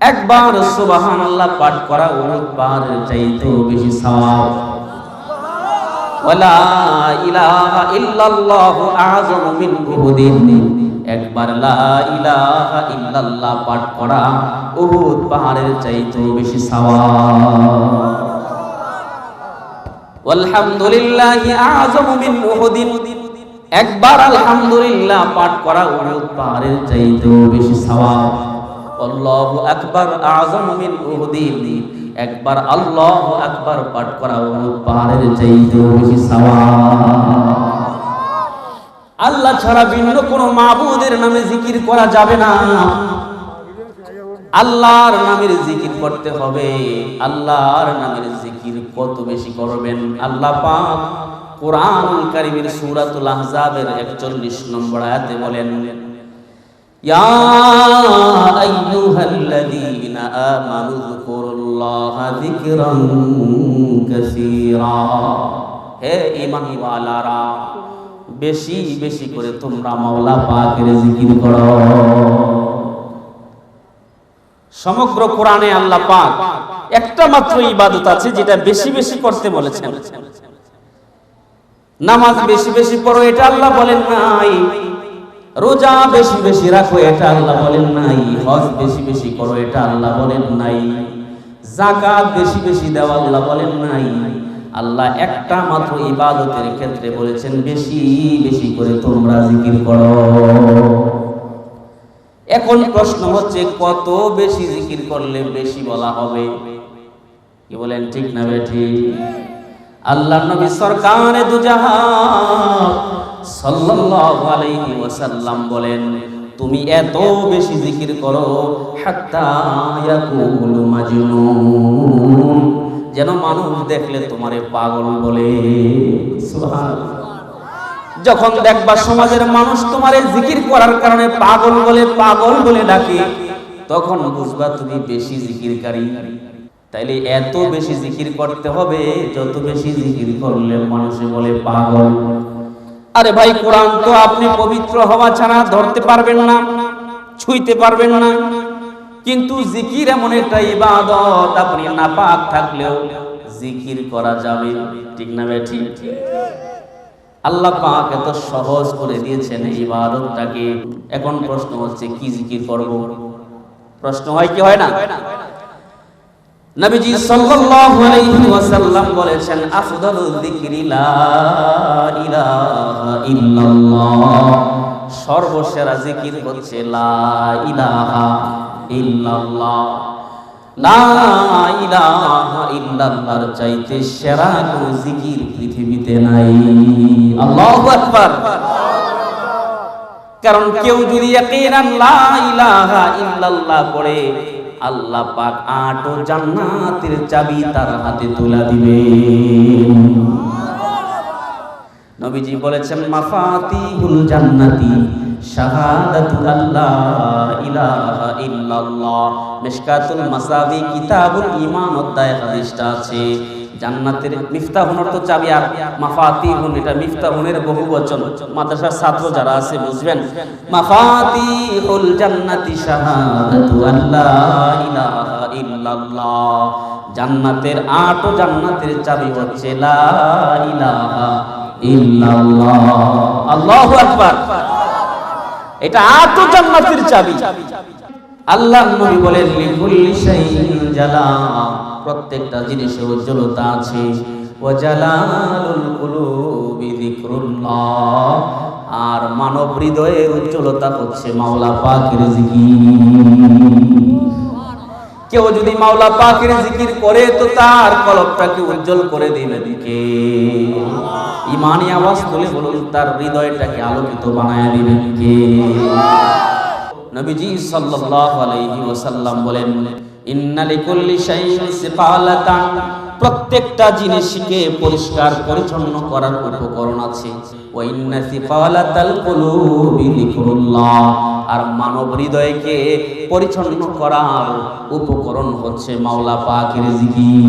একবার সুবাহান আল্লাহ পাঠ করা উহুদ পাহাড়ের চাইতেও বেশি সওয়াব। একবার পাঠ করা পাহাড়ের বেশি আলহামদুলিল্লাহ পাঠ করা উহুদ পাহাড়ের চাইতেও বেশি সওয়াব। আল্লাহু একবার পাঠ করা উহুদ পাহাড়ের চাইতেও বেশি আল্লাহ ছাড়া ভিন্ন কোনো মাবুদের নামে জিকির করা যাবে না। আল্লাহর নামের জিকির করতে হবে। আল্লাহর নামের জিকির কত বেশি করবেন? আল্লাহ পাক কোরআন কারিমের সূরাতুল আহজাবের 41 নম্বর আয়াতে বলেন ইয়া আইয়ুহাল্লাযীনা আমানু যকুরুল্লাহা যিকরান কাসীরা হে ঈমানওয়ালারা, বেশি বেশি করে তোমরা মাওলা পাকের জিকির করো। সমগ্র কোরআনে আল্লাহ পাক একটা মাত্র ইবাদত আছে যেটা বেশি বেশি করতে বলেছেন। নামাজ বেশি বেশি পড়ো, এটা আল্লাহ বলেন নাই। রোজা বেশি বেশি রাখো, এটা আল্লাহ বলেন নাই। হজ বেশি বেশি করো, এটা আল্লাহ বলেন নাই। জাকাত বেশি বেশি দেওয়া আল্লাহ বলেন নাই। আল্লাহ একটা মাত্র ইবাদতের ক্ষেত্রে বলেছেন, বেশি বেশি করে তোমরা জিকির করো। এখন প্রশ্ন হচ্ছে, কত বেশি জিকির করলে বেশি বলা হবে? কি বলেন, ঠিক না বেঠি আল্লাহ নবী সরকারে দুজাহান সাল্লাল্লাহু আলাইহি ওয়াসাল্লাম বলেন, তুমি এত বেশি জিকির করো, হাত্তা মাজনুন। যেন মানুষ দেখলে তোমারে পাগল বলে। যখন দেখবা সমাজের মানুষ তোমার জিকির করার কারণে পাগল বলে পাগল বলে ডাকে, তখন বুঝবা তুমি বেশি জিকিরকারী। তাইলে এত বেশি জিকির করতে হবে, যত বেশি জিকির করলে মানুষে বলে পাগল। আরে ভাই, কোরআন তো আপনি পবিত্র হওয়া ছাড়া ধরতে পারবেন না, ছুঁইতে পারবেন না। কিন্তু জিকির এমন একটা ইবাদত, আপনি নাপাক থাকলেও জিকির করা যাবে। ঠিক না ঠিক আল্লাহ পাক এত সহজ করে দিয়েছেন এই ইবাদতটাকে। এখন প্রশ্ন হচ্ছে, কি জিকির করব? প্রশ্ন হয় কি হয় না? নবীজি সাল্লাল্লাহু আলাইহি ওয়াসাল্লাম বলেছেন, আফদালু যিকরি লা ইলাহা ইল্লাল্লাহ। সর্বসেরা জিকির হচ্ছে লা ইলাহা ইল্লাল্লাহ। লা ইলাহা ইল্লাল্লাহর চাইতে সেরা কোনো জিকির পৃথিবীতে নাই। আল্লাহু আকবার। কারণ কেউ যদি ইয়াকিনান লা ইলাহা ইল্লাল্লাহ পড়ে আল্লাহ পাক আটো জান্নাতের চাবি তার হাতে তুলা দিবে। নবীজি বলেছেন, মাফাতিহুল জান্নাতি শাহাদাতু আল্লাহ ইলাহা ইল্লাল্লাহ। মিশকাতুল মাসাবি কিতাবুল ঈমান অধ্যায় হাদিসটা আছে। জান্নাতের মিফতাহুন অর্থ চাবি আর মাফাতিহুন, এটা মিফতাহুনের বহুবচন মাদ্রাসার ছাত্র যারা আছে, বুঝবেন? মাফাতিহুল জান্নাতি শাহাদাতু আল্লাহ ইলাহা ইল্লাল্লাহ। জান্নাতের আট ও জান্নাতের চাবি হচ্ছে লা ইলাহা ইল্লাল্লাহ। আল্লাহু আকবার। এটা আট ও জান্নাতের চাবি। আল্লাহ নবী বলেন, লিকুল্লি শাইইন জালা। প্রত্যেকটা জিনিসের উজ্জ্বলতা আছে। আর মানব হৃদয়ের উজ্জ্বলতা হচ্ছে মাওলা জিকির। কেউ যদি মাওলা পাকের জিকির করে, তো তার কলবটাকে উজ্জ্বল করে দিবেন কে ইমানি আওয়াজ তুলে বলুন, তার হৃদয়টাকে আলোকিত বানায় দিবেন কে নবীজি সাল্লাল্লাহু আলাইহি ওয়াসাল্লাম বলেন প্রত্যেকটা জিনিসকে পরিষ্কার পরিচ্ছন্ন করার উপকরণ আছে। আর মানব হৃদয়কে পরিচ্ছন্ন করার উপকরণ হচ্ছে মাওলা জিকির।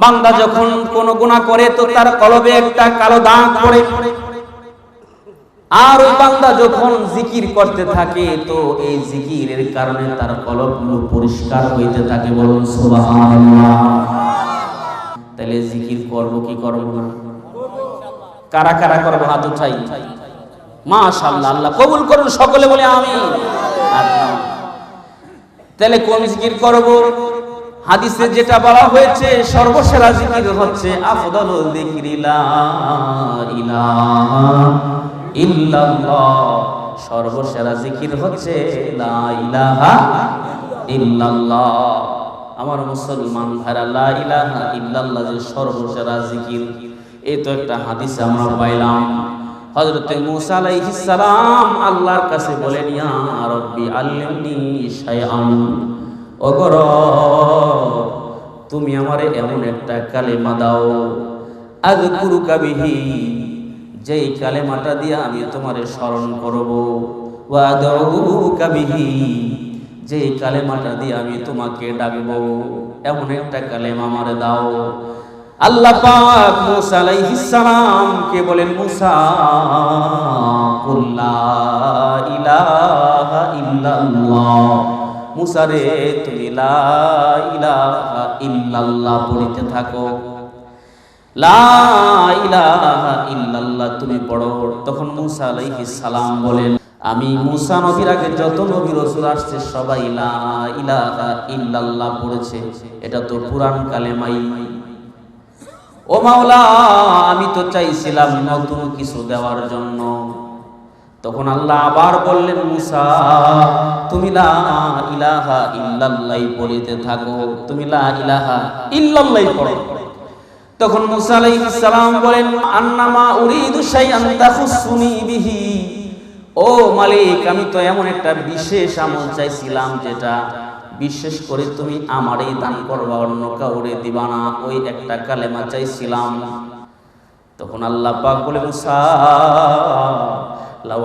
বান্দা যখন কোন গুনাহ করে তো তার কলবে একটা কালো দাগ পড়ে। আর ওই বান্দা যখন জিকির করতে থাকে, তো এই জিকিরের কারণে তার কলবগুলো পরিষ্কার হইতে থাকে বলুন, সুবহানাল্লাহ। তাহলে জিকির করব কি করব না? কারা কারা করব, হাত উঠাই। মাশাআল্লাহ, আল্লাহ কবুল করুন, সকলে বলে আমি তাহলে কোন জিকির করব? হাদিসে যেটা বলা হয়েছে, সর্বসেরা জিকির হচ্ছে, আফদালুল যিকরি লা ইলাহা ইল্লাল্লাহ। সর্বসেরা জিকির হচ্ছে লা ইলাহা ইল্লাল্লাহ। আমার মুসলমান ভাইরা, লা ইলাহা ইল্লাল্লাহ যে সর্বসেরা জিকির, এই তো একটা হাদিস আমরা পাইলাম। হযরত মুসা আলাইহিস সালাম আল্লাহর কাছে বলেন, ইয়া রাব্বি আল্লিমনি শাইআন। ওগর তুমি আমারে এমন একটা কালেমা দাও, আযকুরুকা বিহি যেই কালেমাটা দিয়ে আমি তোমারে স্মরণ করব। বিহি, যেই কালেমাটা দিয়ে আমি তোমাকে ডাকব। এমন একটা কালেমা আমারে দাও। আল্লাহ পাক মুসা আলাইহিস সালাম কে বলেন, মুসা কুল্লা ইলাহা ইল্লাল্লাহ। মুসা রে, তুমি লা ইলাহা ইল্লাল্লাহ পড়িতে থাকো। তুমি পড়ো। তখন মুসা আলাইহিস সালাম বলেন, আমি মুসা নবীর আগে যত নবী রসুল আসছে, সবাই লা ইলাহা ইল্লাল্লাহ পড়েছে। এটা তো পুরান কালেমাই। ও মাওলা, আমি তো চাইছিলাম নতুন কিছু দেওয়ার জন্য। তখন আল্লাহ আবার বললেন, মুসা, তুমি লা ইলাহা ইল্লাল্লাহ বলিতে থাকো। তুমি লা ইলাহা ইল্লাল্লাহ পড়ো। তখন মুসা বলেন উরিদু শাইআন তাখুসুনি বিহি। ও মালিক, আমি তো এমন একটা বিশেষ আমল চাইছিলাম যেটা বিশেষ করে তুমি আমারই দান করবা, অন্য কাউরে দিবা না। ওই একটা কালেমা চাইছিলাম। তখন আল্লাহ পাক বলে, মুসা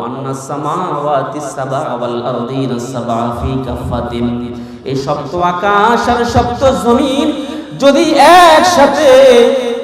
আন্না সামাওয়াতি সাবা ওয়াল সাবা ফি কাফাতিন এই সপ্ত আকাশ আর সপ্ত জমিন যদি একসাথে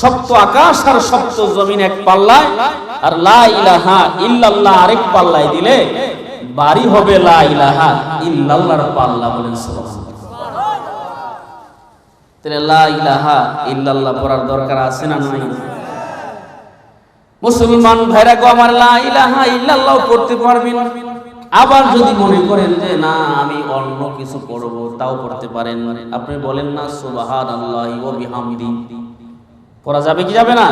সপ্ত আকাশ আর সপ্ত জমিন এক পাল্লায়, আর লা ইল্লাল্লাহ আরেক পাল্লায় দিলে বাড়ি হবে লা ইল্লাল্লাহর পাল্লা বলেন ইল্লাল্লাহ পড়ার দরকার আছে না নাই? মুসলমান ভাইরা গো, আমার ইলাহা ইল্লাল্লাহ পড়তে পারবেন আবার যদি মনে করেন যে, না, আমি অন্য কিছু করব তাও পড়তে পারেন আপনি বলেন, না, সুবহানাল্লাহি পড়া যাবে কি যাবে না?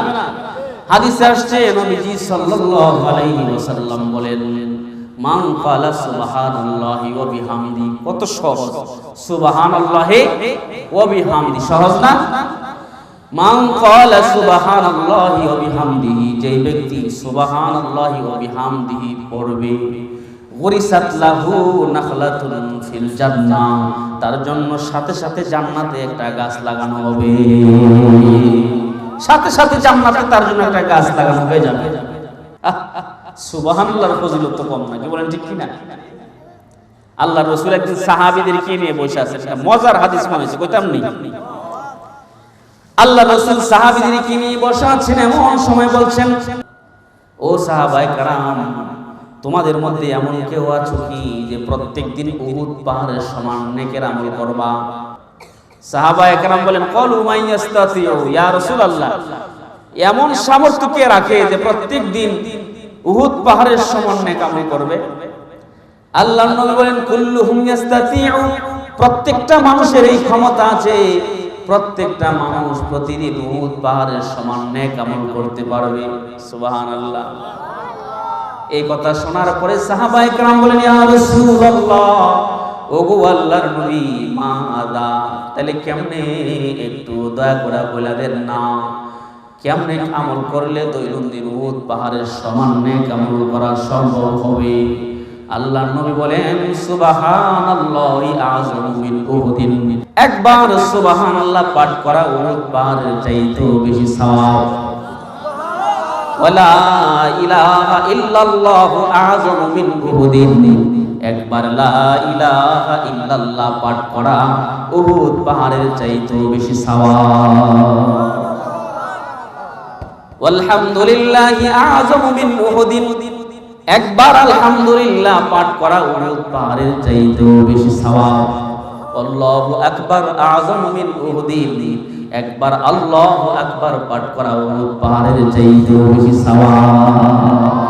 হাদিসে আসছে, নবীজি সাল্লাল্লাহু আলাইহি ওয়াসাল্লাম বলেন, মান ক্বালা সুবহানাল্লাহি ওয়া বিহামদি। কত সহজ। সুবহানাল্লাহি ওয়া বিহামদি। সহজ না? মান ক্বালা সুবহানাল্লাহি ওয়া বিহামদিহি যে ব্যক্তি সুবহানাল্লাহি ওয়া বিহামদিহি পড়বে, গরিসাত লাহু নাখলাতুন ফিল জান্নাহ। তার জন্য সাথে সাথে জান্নাতে একটা গাছ লাগানো হবে। সাথে সাথে জান্নাতে তার জন্য একটা গাছ লাগানো হয়ে যাবে। ফজিলত কম বলেন ঠিক কি না আল্লাহ রসুল একদিন সাহাবীদেরকে নিয়ে বসে আছেন? এটা মজার হাদিস মনে হয়েছে, কইতাম আল্লাহ রসুল সাহাবীদেরকে নিয়ে বসে আছেন এমন সময় বলছেন, ও সাহাবায়ে কারাম, তোমাদের মধ্যে এমন কেউ আছো কি যে প্রত্যেক দিন উহুদ পাহাড়ের সমান নেকের আমল করবা? সাহাবা একরাম বলেন, কলু মাইয়াস্তাতিউ ইয়া রাসূলুল্লাহ। এমন সামর্থ্য কে রাখে যে প্রত্যেক দিন উহুদ পাহাড়ের সমান নেক করবে? আল্লাহর নবী বলেন, কুল্লুহুম ইয়াস্তাতিউ। প্রত্যেকটা মানুষের এই ক্ষমতা আছে, প্রত্যেকটা মানুষ প্রতিদিন উহুদ পাহাড়ের সমান নেক আমল করতে পারবে। সুবহানাল্লাহ। এই কথা শোনার পরে সাহাবা একরাম বলেন, ইয়া রাসূলুল্লাহ। ওগো আল্লাহর নবী, মা আদা, তাহলে কেমনে একটু দয়া করে বলে দেন না? কেমনে আমল করলে দৈনন্দিন উদ পাহাড়ের সমান নেক আমল করা সম্ভব হবে? আল্লাহ নবী বলেন, সুবহানাল্লাহি আযম মিন উহুদিন। একবার সুবহানাল্লাহ পাঠ করা উহুদ পাহাড়ের চাইতেও বেশি সওয়াব ওয়ালা ইলাহা ইল্লাল্লাহু আযম মিন উহুদিন। একবার ইলাহা ইল্লাল্লাহ পাঠ করা উহুদ পাহাড়ের চাইতেও বেশি আযম একবার আলহামদুলিল্লাহ পাঠ করা উহুদ পাহাড়ের চাইতেও বেশি সওয়াব। আল্লাহু আকবার আযম মিন উহুদিন। একবার পাঠ করা উহুদ পাহাড়ের চাইতেও বেশি সওয়াব।